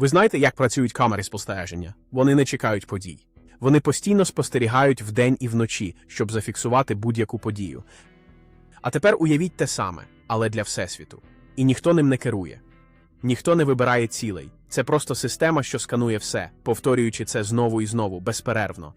Ви знаєте, як працюють камери спостереження? Вони не чекають подій. Вони постійно спостерігають вдень і вночі, щоб зафіксувати будь-яку подію. А тепер уявіть те саме, але для Всесвіту. І ніхто ним не керує. Ніхто не вибирає цілей. Це просто система, що сканує все, повторюючи це знову і знову, безперервно.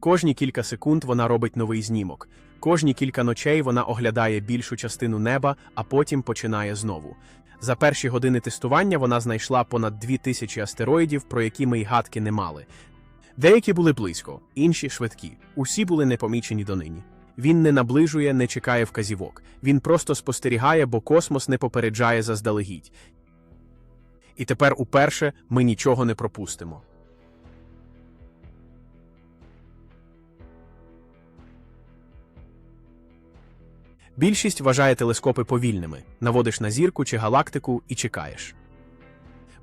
Кожні кілька секунд вона робить новий знімок. Кожні кілька ночей вона оглядає більшу частину неба, а потім починає знову. За перші години тестування вона знайшла понад дві тисячі астероїдів, про які ми й гадки не мали. Деякі були близько, інші швидкі. Усі були непомічені донині. Він не наближує, не чекає вказівок. Він просто спостерігає, бо космос не попереджає заздалегідь. І тепер уперше ми нічого не пропустимо. Більшість вважає телескопи повільними, наводиш на зірку чи галактику і чекаєш.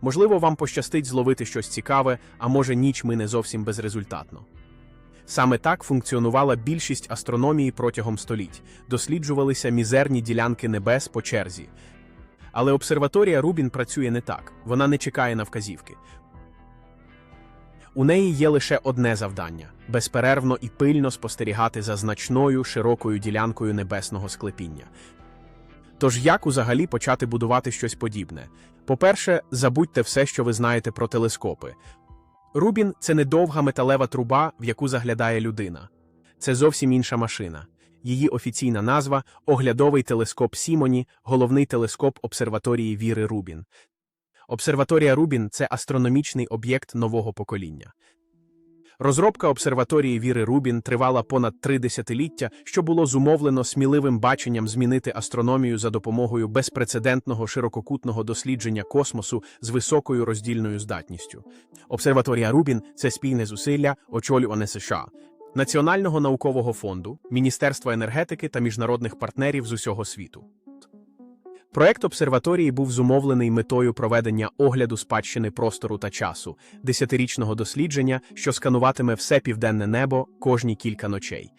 Можливо, вам пощастить зловити щось цікаве, а може ніч мине зовсім безрезультатно. Саме так функціонувала більшість астрономії протягом століть, досліджувалися мізерні ділянки небес по черзі. Але обсерваторія Рубін працює не так, вона не чекає на вказівки. У неї є лише одне завдання безперервно і пильно спостерігати за значною широкою ділянкою небесного склепіння. Тож як узагалі почати будувати щось подібне? По-перше, забудьте все, що ви знаєте про телескопи. Рубін це не довга металева труба, в яку заглядає людина. Це зовсім інша машина. Її офіційна назва оглядовий телескоп Сімоні, головний телескоп обсерваторії Віри Рубін. Обсерваторія Рубін це астрономічний об'єкт нового покоління. Розробка обсерваторії Віри Рубін тривала понад три десятиліття, що було зумовлено сміливим баченням змінити астрономію за допомогою безпрецедентного ширококутного дослідження космосу з високою роздільною здатністю. Обсерваторія Рубін це спільне зусилля очолюване США, Національного наукового фонду, Міністерства енергетики та міжнародних партнерів з усього світу. Проект обсерваторії був зумовлений метою проведення огляду спадщини простору та часу, десятирічного дослідження, що скануватиме все південне небо кожні кілька ночей.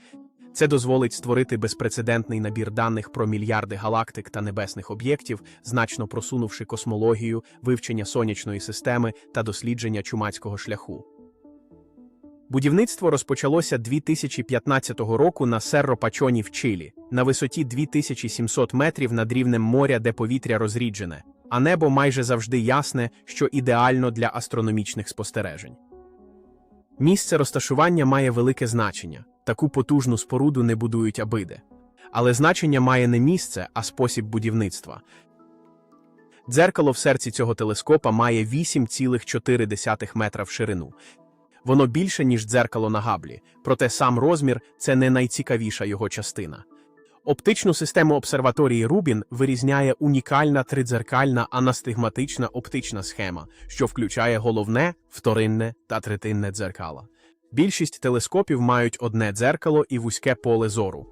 Це дозволить створити безпрецедентний набір даних про мільярди галактик та небесних об'єктів, значно просунувши космологію, вивчення сонячної системи та дослідження чумацького шляху. Будівництво розпочалося 2015 року на Серро Пачоні в Чилі, на висоті 2700 метрів над рівнем моря, де повітря розріджене, а небо майже завжди ясне, що ідеально для астрономічних спостережень. Місце розташування має велике значення. Таку потужну споруду не будують абиде. Але значення має не місце, а спосіб будівництва. Дзеркало в серці цього телескопа має 8,4 метра в ширину. Воно більше, ніж дзеркало на габлі, проте сам розмір це не найцікавіша його частина. Оптичну систему обсерваторії Рубін вирізняє унікальна тридзеркальна анастигматична оптична схема, що включає головне, вторинне та третинне дзеркала. Більшість телескопів мають одне дзеркало і вузьке поле зору.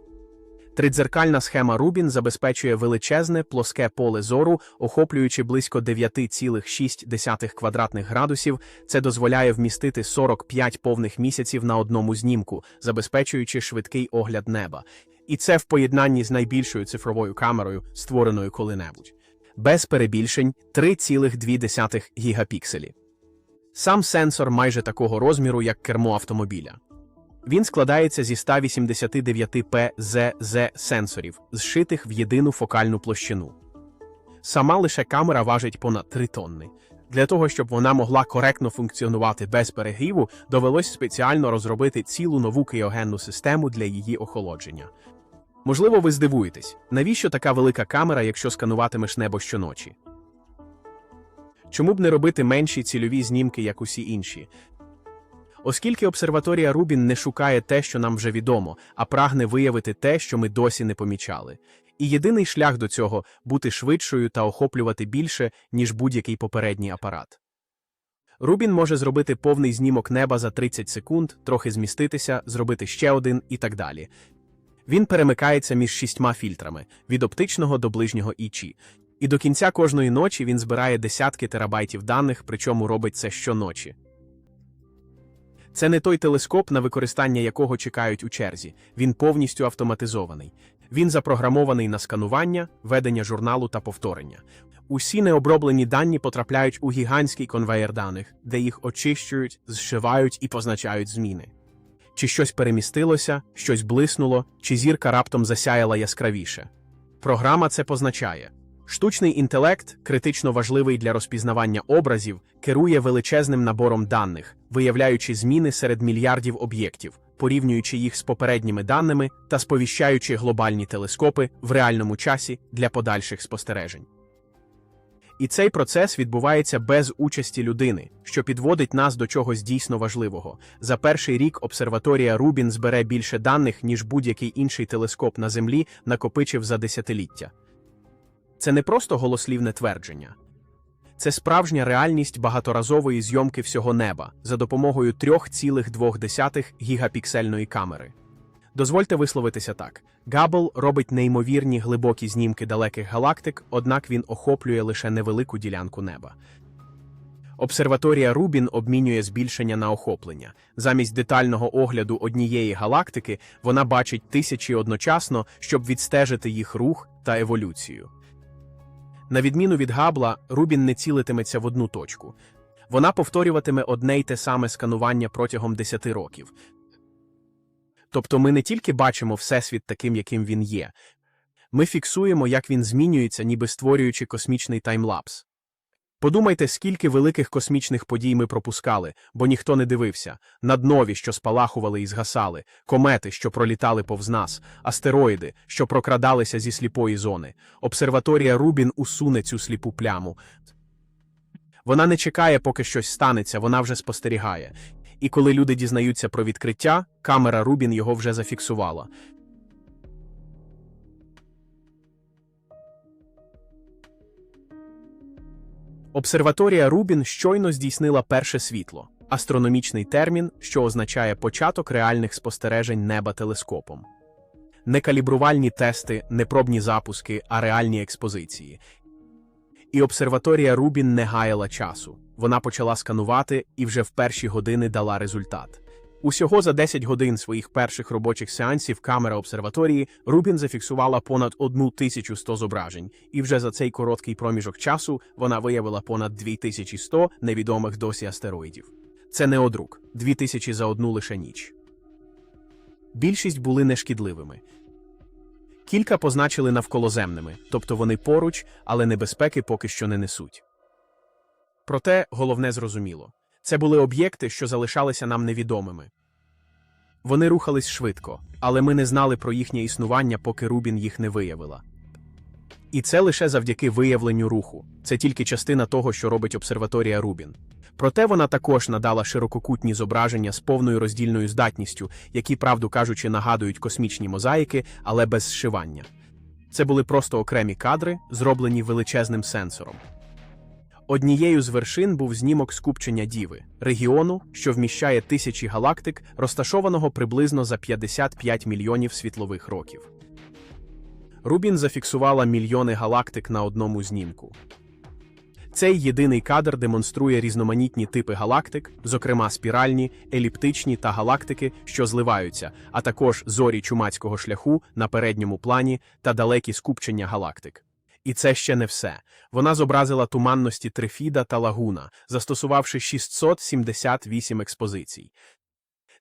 Тридзеркальна схема Рубін забезпечує величезне плоске поле зору, охоплюючи близько 9,6 квадратних градусів. Це дозволяє вмістити 45 повних місяців на одному знімку, забезпечуючи швидкий огляд неба. І це в поєднанні з найбільшою цифровою камерою, створеною коли-небудь. Без перебільшень 3,2 гігапікселі. Сам сенсор майже такого розміру, як кермо автомобіля. Він складається зі 189 PZZ сенсорів, зшитих в єдину фокальну площину. Сама лише камера важить понад 3 тонни. Для того, щоб вона могла коректно функціонувати без перегріву, довелось спеціально розробити цілу нову криогенну систему для її охолодження. Можливо, ви здивуєтесь, навіщо така велика камера, якщо скануватимеш небо щоночі? Чому б не робити менші цільові знімки, як усі інші? Оскільки обсерваторія Рубін не шукає те, що нам вже відомо, а прагне виявити те, що ми досі не помічали. І єдиний шлях до цього бути швидшою та охоплювати більше, ніж будь-який попередній апарат. Рубін може зробити повний знімок неба за 30 секунд, трохи зміститися, зробити ще один і так далі. Він перемикається між шістьма фільтрами від оптичного до ближнього ічі. І до кінця кожної ночі він збирає десятки терабайтів даних, причому робить це щоночі. Це не той телескоп, на використання якого чекають у черзі. Він повністю автоматизований. Він запрограмований на сканування, ведення журналу та повторення. Усі необроблені дані потрапляють у гігантський конвеєр даних, де їх очищують, зшивають і позначають зміни. Чи щось перемістилося, щось блиснуло, чи зірка раптом засяяла яскравіше. Програма це позначає. Штучний інтелект, критично важливий для розпізнавання образів, керує величезним набором даних, виявляючи зміни серед мільярдів об'єктів, порівнюючи їх з попередніми даними та сповіщаючи глобальні телескопи в реальному часі для подальших спостережень. І цей процес відбувається без участі людини, що підводить нас до чогось дійсно важливого. За перший рік обсерваторія Рубін збере більше даних, ніж будь-який інший телескоп на Землі накопичив за десятиліття. Це не просто голослівне твердження. Це справжня реальність багаторазової зйомки всього неба за допомогою 3,2 гігапіксельної камери. Дозвольте висловитися так: Габл робить неймовірні глибокі знімки далеких галактик, однак він охоплює лише невелику ділянку неба. Обсерваторія Рубін обмінює збільшення на охоплення. Замість детального огляду однієї галактики вона бачить тисячі одночасно, щоб відстежити їх рух та еволюцію. На відміну від Габла, Рубін не цілитиметься в одну точку. Вона повторюватиме одне й те саме сканування протягом 10 років. Тобто ми не тільки бачимо Всесвіт таким, яким він є, ми фіксуємо, як він змінюється, ніби створюючи космічний таймлапс. Подумайте, скільки великих космічних подій ми пропускали, бо ніхто не дивився наднові, що спалахували і згасали, комети, що пролітали повз нас, астероїди, що прокрадалися зі сліпої зони. Обсерваторія Рубін усуне цю сліпу пляму. Вона не чекає, поки щось станеться, вона вже спостерігає. І коли люди дізнаються про відкриття, камера Рубін його вже зафіксувала. Обсерваторія Рубін щойно здійснила перше світло астрономічний термін, що означає початок реальних спостережень неба телескопом. Не калібрувальні тести, не пробні запуски, а реальні експозиції. І обсерваторія Рубін не гаяла часу. Вона почала сканувати і вже в перші години дала результат. Усього за 10 годин своїх перших робочих сеансів камера обсерваторії Рубін зафіксувала понад 1100 зображень, і вже за цей короткий проміжок часу вона виявила понад 2100 невідомих досі астероїдів. Це не одрук 2000 за одну лише ніч. Більшість були нешкідливими. Кілька позначили навколоземними, тобто вони поруч, але небезпеки поки що не несуть. Проте головне зрозуміло це були об'єкти, що залишалися нам невідомими. Вони рухались швидко, але ми не знали про їхнє існування, поки Рубін їх не виявила. І це лише завдяки виявленню руху. Це тільки частина того, що робить обсерваторія Рубін. Проте вона також надала ширококутні зображення з повною роздільною здатністю, які, правду кажучи, нагадують космічні мозаїки, але без зшивання. Це були просто окремі кадри, зроблені величезним сенсором. Однією з вершин був знімок скупчення Діви, регіону, що вміщає тисячі галактик, розташованого приблизно за 55 мільйонів світлових років. Рубін зафіксувала мільйони галактик на одному знімку. Цей єдиний кадр демонструє різноманітні типи галактик, зокрема спіральні, еліптичні та галактики, що зливаються, а також зорі чумацького шляху на передньому плані та далекі скупчення галактик. І це ще не все. Вона зобразила туманності Трифіда та Лагуна, застосувавши 678 експозицій.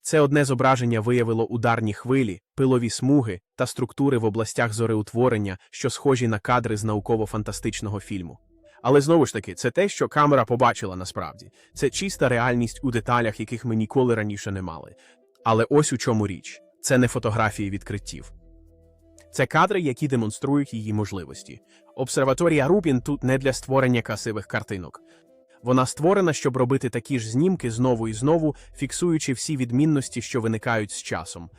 Це одне зображення виявило ударні хвилі, пилові смуги та структури в областях зореутворення, що схожі на кадри з науково-фантастичного фільму. Але знову ж таки, це те, що камера побачила насправді. Це чиста реальність у деталях, яких ми ніколи раніше не мали. Але ось у чому річ: це не фотографії відкриттів. Це кадри, які демонструють її можливості. Обсерваторія Рубін тут не для створення красивих картинок. Вона створена, щоб робити такі ж знімки знову і знову, фіксуючи всі відмінності, що виникають з часом.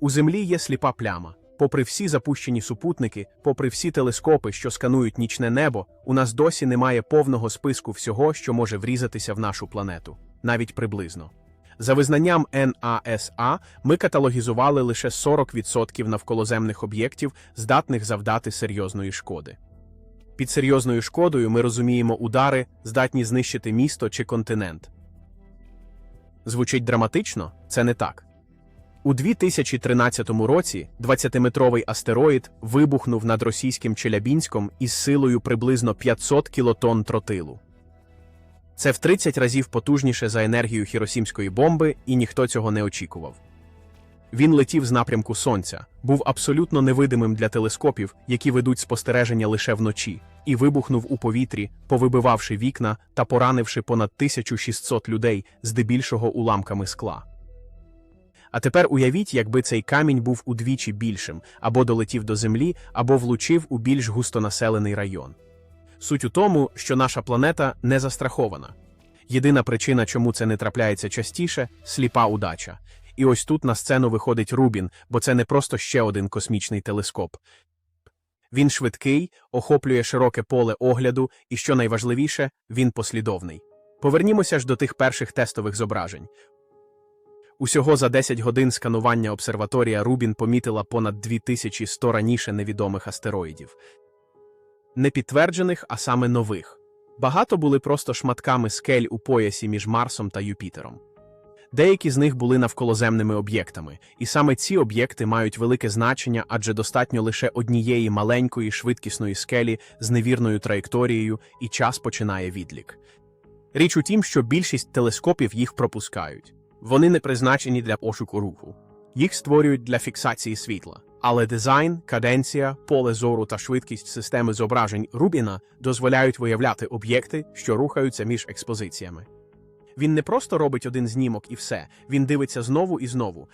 У землі є сліпа пляма. Попри всі запущені супутники, попри всі телескопи, що сканують нічне небо, у нас досі немає повного списку всього, що може врізатися в нашу планету, навіть приблизно. За визнанням НАСА, ми каталогізували лише 40% навколоземних об'єктів, здатних завдати серйозної шкоди. Під серйозною шкодою ми розуміємо удари, здатні знищити місто чи континент. Звучить драматично, це не так. У 2013 році 20-метровий астероїд вибухнув над російським Челябінськом із силою приблизно 500 кілотонн тротилу. Це в 30 разів потужніше за енергію хіросімської бомби, і ніхто цього не очікував. Він летів з напрямку сонця, був абсолютно невидимим для телескопів, які ведуть спостереження лише вночі, і вибухнув у повітрі, повибивавши вікна та поранивши понад 1600 людей, здебільшого уламками скла. А тепер уявіть, якби цей камінь був удвічі більшим, або долетів до землі, або влучив у більш густонаселений район. Суть у тому, що наша планета не застрахована. Єдина причина, чому це не трапляється частіше сліпа удача. І ось тут на сцену виходить Рубін, бо це не просто ще один космічний телескоп. Він швидкий, охоплює широке поле огляду, і що найважливіше, він послідовний. Повернімося ж до тих перших тестових зображень. Усього за 10 годин сканування обсерваторія Рубін помітила понад 2100 раніше невідомих астероїдів. Не підтверджених, а саме нових. Багато були просто шматками скель у поясі між Марсом та Юпітером. Деякі з них були навколоземними об'єктами, і саме ці об'єкти мають велике значення, адже достатньо лише однієї маленької швидкісної скелі з невірною траєкторією, і час починає відлік. Річ у тім, що більшість телескопів їх пропускають. Вони не призначені для пошуку руху. Їх створюють для фіксації світла. Але дизайн, каденція, поле зору та швидкість системи зображень Рубіна дозволяють виявляти об'єкти, що рухаються між експозиціями. Він не просто робить один знімок і все, він дивиться знову і знову.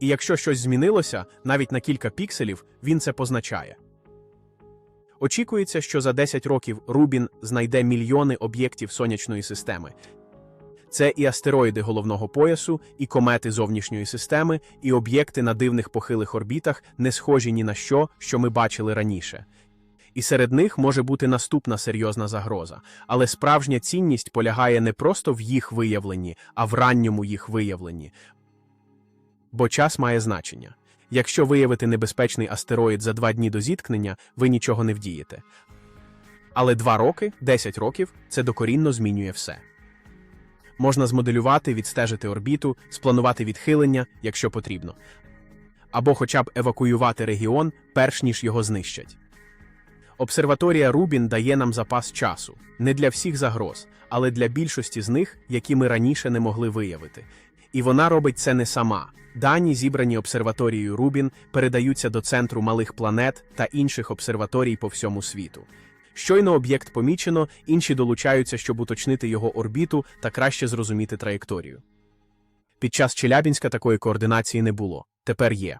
І якщо щось змінилося, навіть на кілька пікселів, він це позначає. Очікується, що за 10 років Рубін знайде мільйони об'єктів сонячної системи. Це і астероїди головного поясу, і комети зовнішньої системи, і об'єкти на дивних похилих орбітах, не схожі ні на що, що ми бачили раніше. І серед них може бути наступна серйозна загроза, але справжня цінність полягає не просто в їх виявленні, а в ранньому їх виявленні. Бо час має значення. Якщо виявити небезпечний астероїд за два дні до зіткнення, ви нічого не вдієте. Але два роки, 10 років це докорінно змінює все. Можна змоделювати, відстежити орбіту, спланувати відхилення, якщо потрібно, або хоча б евакуювати регіон, перш ніж його знищать. Обсерваторія Рубін дає нам запас часу не для всіх загроз, але для більшості з них, які ми раніше не могли виявити. І вона робить це не сама. Дані, зібрані обсерваторією Рубін, передаються до центру малих планет та інших обсерваторій по всьому світу. Щойно об'єкт помічено, інші долучаються, щоб уточнити його орбіту та краще зрозуміти траєкторію. Під час Челябінська такої координації не було. Тепер є.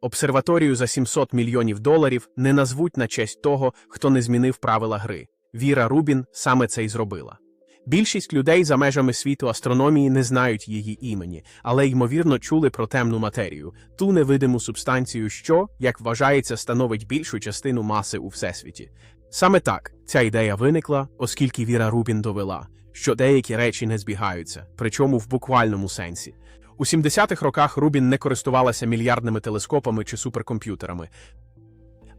Обсерваторію за 700 мільйонів доларів не назвуть на честь того, хто не змінив правила гри. Віра Рубін саме це й зробила. Більшість людей за межами світу астрономії не знають її імені, але ймовірно чули про темну матерію, ту невидиму субстанцію, що, як вважається, становить більшу частину маси у всесвіті. Саме так ця ідея виникла, оскільки Віра Рубін довела, що деякі речі не збігаються, причому в буквальному сенсі. У 70-х роках Рубін не користувалася мільярдними телескопами чи суперкомп'ютерами.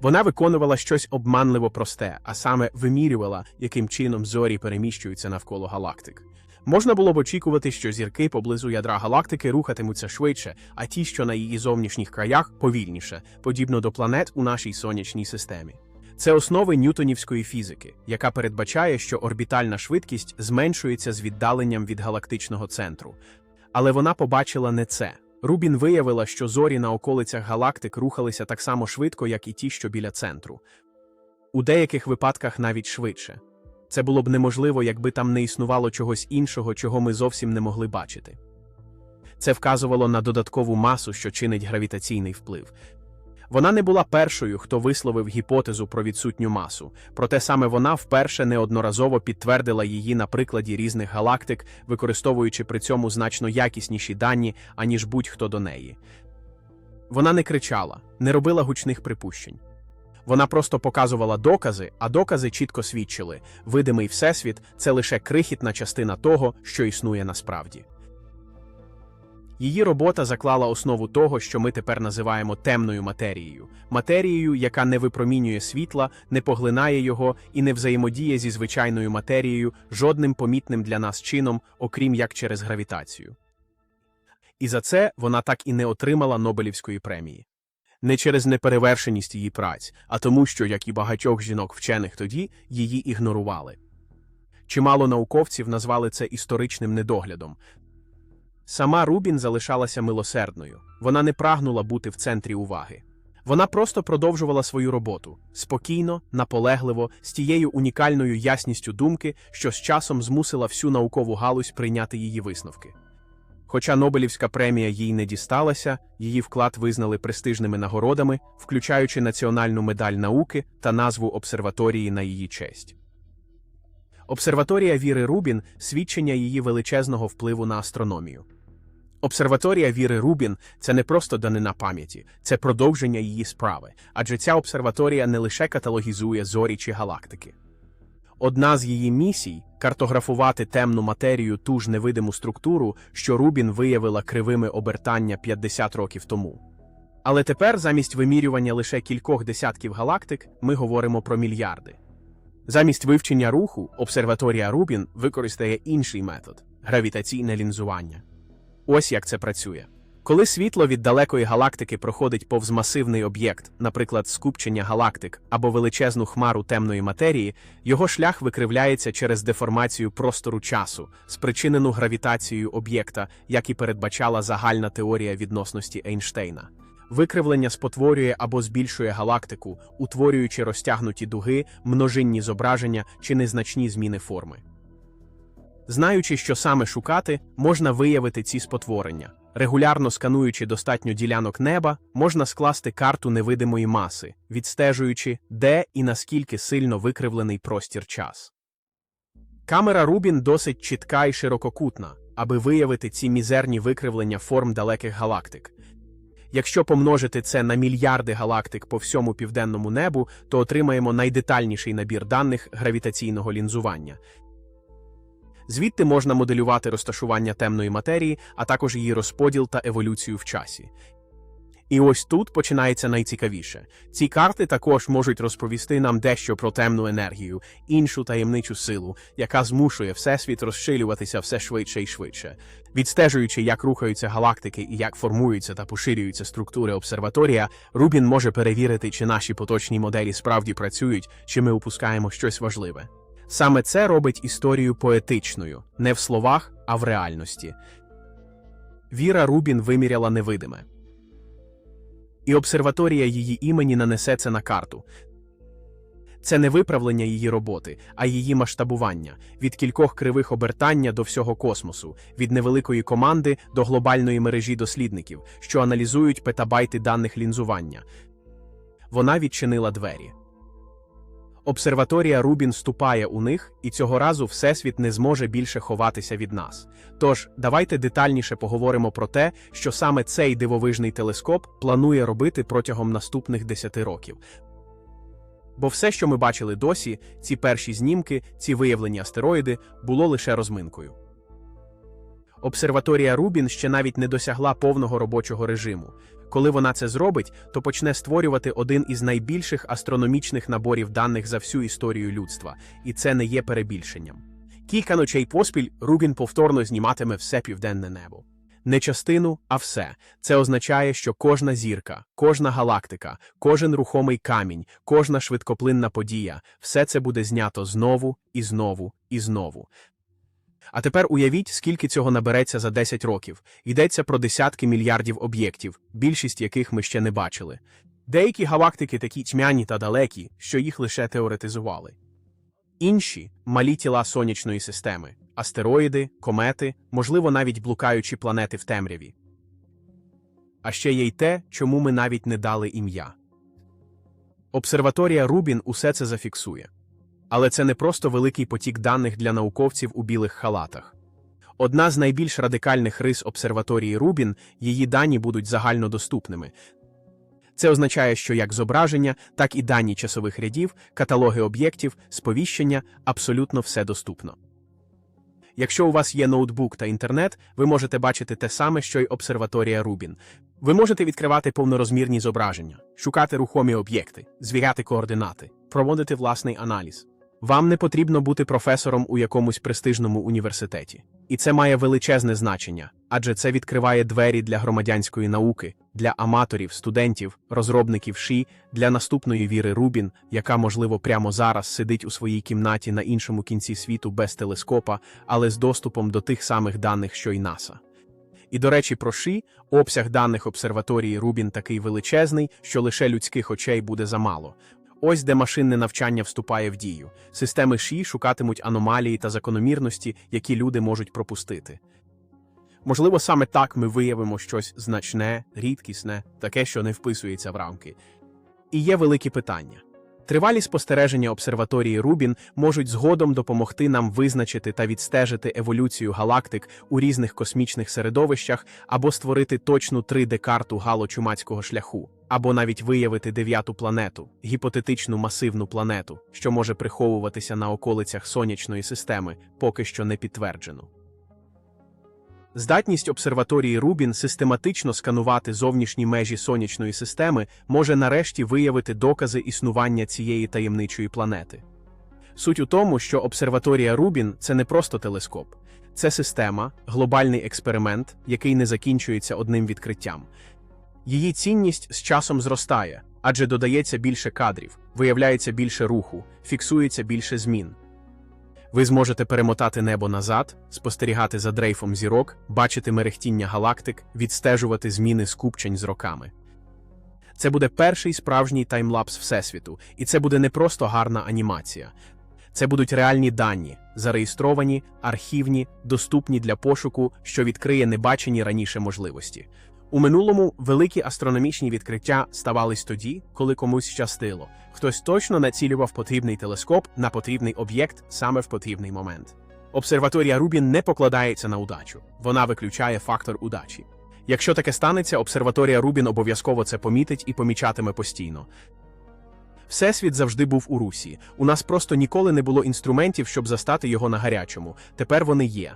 Вона виконувала щось обманливо просте, а саме вимірювала, яким чином зорі переміщуються навколо галактик. Можна було б очікувати, що зірки поблизу ядра галактики рухатимуться швидше, а ті, що на її зовнішніх краях, повільніше, подібно до планет у нашій сонячній системі. Це основи ньютонівської фізики, яка передбачає, що орбітальна швидкість зменшується з віддаленням від галактичного центру. Але вона побачила не це. Рубін виявила, що зорі на околицях галактик рухалися так само швидко, як і ті, що біля центру. У деяких випадках навіть швидше. Це було б неможливо, якби там не існувало чогось іншого, чого ми зовсім не могли бачити. Це вказувало на додаткову масу, що чинить гравітаційний вплив. Вона не була першою, хто висловив гіпотезу про відсутню масу, проте саме вона вперше неодноразово підтвердила її на прикладі різних галактик, використовуючи при цьому значно якісніші дані, аніж будь-хто до неї. Вона не кричала, не робила гучних припущень. Вона просто показувала докази, а докази чітко свідчили видимий всесвіт це лише крихітна частина того, що існує насправді. Її робота заклала основу того, що ми тепер називаємо темною матерією, матерією, яка не випромінює світла, не поглинає його і не взаємодіє зі звичайною матерією жодним помітним для нас чином, окрім як через гравітацію. І за це вона так і не отримала Нобелівської премії. Не через неперевершеність її праць, а тому, що, як і багатьох жінок вчених тоді, її ігнорували. Чимало науковців назвали це історичним недоглядом. Сама Рубін залишалася милосердною, вона не прагнула бути в центрі уваги. Вона просто продовжувала свою роботу спокійно, наполегливо, з тією унікальною ясністю думки, що з часом змусила всю наукову галузь прийняти її висновки. Хоча Нобелівська премія їй не дісталася, її вклад визнали престижними нагородами, включаючи національну медаль науки та назву обсерваторії на її честь. Обсерваторія Віри Рубін свідчення її величезного впливу на астрономію. Обсерваторія Віри Рубін це не просто данина пам'яті, це продовження її справи, адже ця обсерваторія не лише каталогізує зорі чи галактики. Одна з її місій картографувати темну матерію ту ж невидиму структуру, що Рубін виявила кривими обертання 50 років тому. Але тепер, замість вимірювання лише кількох десятків галактик, ми говоримо про мільярди. Замість вивчення руху, обсерваторія Рубін використає інший метод гравітаційне лінзування. Ось як це працює. Коли світло від далекої галактики проходить повз масивний об'єкт, наприклад, скупчення галактик або величезну хмару темної матерії, його шлях викривляється через деформацію простору часу, спричинену гравітацією об'єкта, як і передбачала загальна теорія відносності Ейнштейна. Викривлення спотворює або збільшує галактику, утворюючи розтягнуті дуги, множинні зображення чи незначні зміни форми. Знаючи, що саме шукати, можна виявити ці спотворення. Регулярно скануючи достатньо ділянок неба, можна скласти карту невидимої маси, відстежуючи, де і наскільки сильно викривлений простір час. Камера Рубін досить чітка і ширококутна, аби виявити ці мізерні викривлення форм далеких галактик. Якщо помножити це на мільярди галактик по всьому південному небу, то отримаємо найдетальніший набір даних гравітаційного лінзування. Звідти можна моделювати розташування темної матерії, а також її розподіл та еволюцію в часі. І ось тут починається найцікавіше. Ці карти також можуть розповісти нам дещо про темну енергію, іншу таємничу силу, яка змушує Всесвіт розширюватися все швидше і швидше. Відстежуючи, як рухаються галактики і як формуються та поширюються структури обсерваторія, Рубін може перевірити, чи наші поточні моделі справді працюють, чи ми упускаємо щось важливе. Саме це робить історію поетичною, не в словах, а в реальності. Віра Рубін виміряла невидиме. І обсерваторія її імені нанесе це на карту. Це не виправлення її роботи, а її масштабування від кількох кривих обертання до всього космосу, від невеликої команди до глобальної мережі дослідників, що аналізують петабайти даних лінзування. Вона відчинила двері. Обсерваторія Рубін ступає у них, і цього разу Всесвіт не зможе більше ховатися від нас. Тож, давайте детальніше поговоримо про те, що саме цей дивовижний телескоп планує робити протягом наступних 10 років. Бо все, що ми бачили досі, ці перші знімки, ці виявлені астероїди, було лише розминкою. Обсерваторія Рубін ще навіть не досягла повного робочого режиму. Коли вона це зробить, то почне створювати один із найбільших астрономічних наборів даних за всю історію людства, і це не є перебільшенням. Кілька ночей поспіль Рубін повторно зніматиме все південне небо. Не частину, а все. Це означає, що кожна зірка, кожна галактика, кожен рухомий камінь, кожна швидкоплинна подія все це буде знято знову і знову і знову. А тепер уявіть, скільки цього набереться за 10 років. Йдеться про десятки мільярдів об'єктів, більшість яких ми ще не бачили. Деякі галактики такі тьмяні та далекі, що їх лише теоретизували. Інші малі тіла сонячної системи, астероїди, комети, можливо, навіть блукаючі планети в темряві. А ще є й те, чому ми навіть не дали ім'я. Обсерваторія Рубін усе це зафіксує. Але це не просто великий потік даних для науковців у білих халатах. Одна з найбільш радикальних рис обсерваторії Рубін її дані будуть загальнодоступними. Це означає, що як зображення, так і дані часових рядів, каталоги об'єктів, сповіщення абсолютно все доступно. Якщо у вас є ноутбук та інтернет, ви можете бачити те саме, що й обсерваторія Рубін. Ви можете відкривати повнорозмірні зображення, шукати рухомі об'єкти, звіряти координати, проводити власний аналіз. Вам не потрібно бути професором у якомусь престижному університеті. І це має величезне значення, адже це відкриває двері для громадянської науки, для аматорів, студентів, розробників ШІ, для наступної віри Рубін, яка, можливо, прямо зараз сидить у своїй кімнаті на іншому кінці світу без телескопа, але з доступом до тих самих даних, що й НАСА. І, до речі, про ШІ, обсяг даних обсерваторії Рубін такий величезний, що лише людських очей буде замало. Ось де машинне навчання вступає в дію. Системи ШІ шукатимуть аномалії та закономірності, які люди можуть пропустити. Можливо, саме так ми виявимо щось значне, рідкісне, таке, що не вписується в рамки. І є великі питання. Тривалі спостереження обсерваторії Рубін можуть згодом допомогти нам визначити та відстежити еволюцію галактик у різних космічних середовищах або створити точну 3D-карту галочумацького шляху, або навіть виявити дев'яту планету, гіпотетичну масивну планету, що може приховуватися на околицях сонячної системи, поки що не підтверджено. Здатність обсерваторії Рубін систематично сканувати зовнішні межі сонячної системи може нарешті виявити докази існування цієї таємничої планети. Суть у тому, що обсерваторія Рубін це не просто телескоп, це система, глобальний експеримент, який не закінчується одним відкриттям. Її цінність з часом зростає, адже додається більше кадрів, виявляється більше руху, фіксується більше змін. Ви зможете перемотати небо назад, спостерігати за дрейфом зірок, бачити мерехтіння галактик, відстежувати зміни скупчень з роками. Це буде перший справжній таймлапс Всесвіту, і це буде не просто гарна анімація. Це будуть реальні дані, зареєстровані, архівні, доступні для пошуку, що відкриє небачені раніше можливості. У минулому великі астрономічні відкриття ставались тоді, коли комусь щастило. Хтось точно націлював потрібний телескоп на потрібний об'єкт саме в потрібний момент. Обсерваторія Рубін не покладається на удачу, вона виключає фактор удачі. Якщо таке станеться, обсерваторія Рубін обов'язково це помітить і помічатиме постійно. Всесвіт завжди був у русі. У нас просто ніколи не було інструментів, щоб застати його на гарячому. Тепер вони є.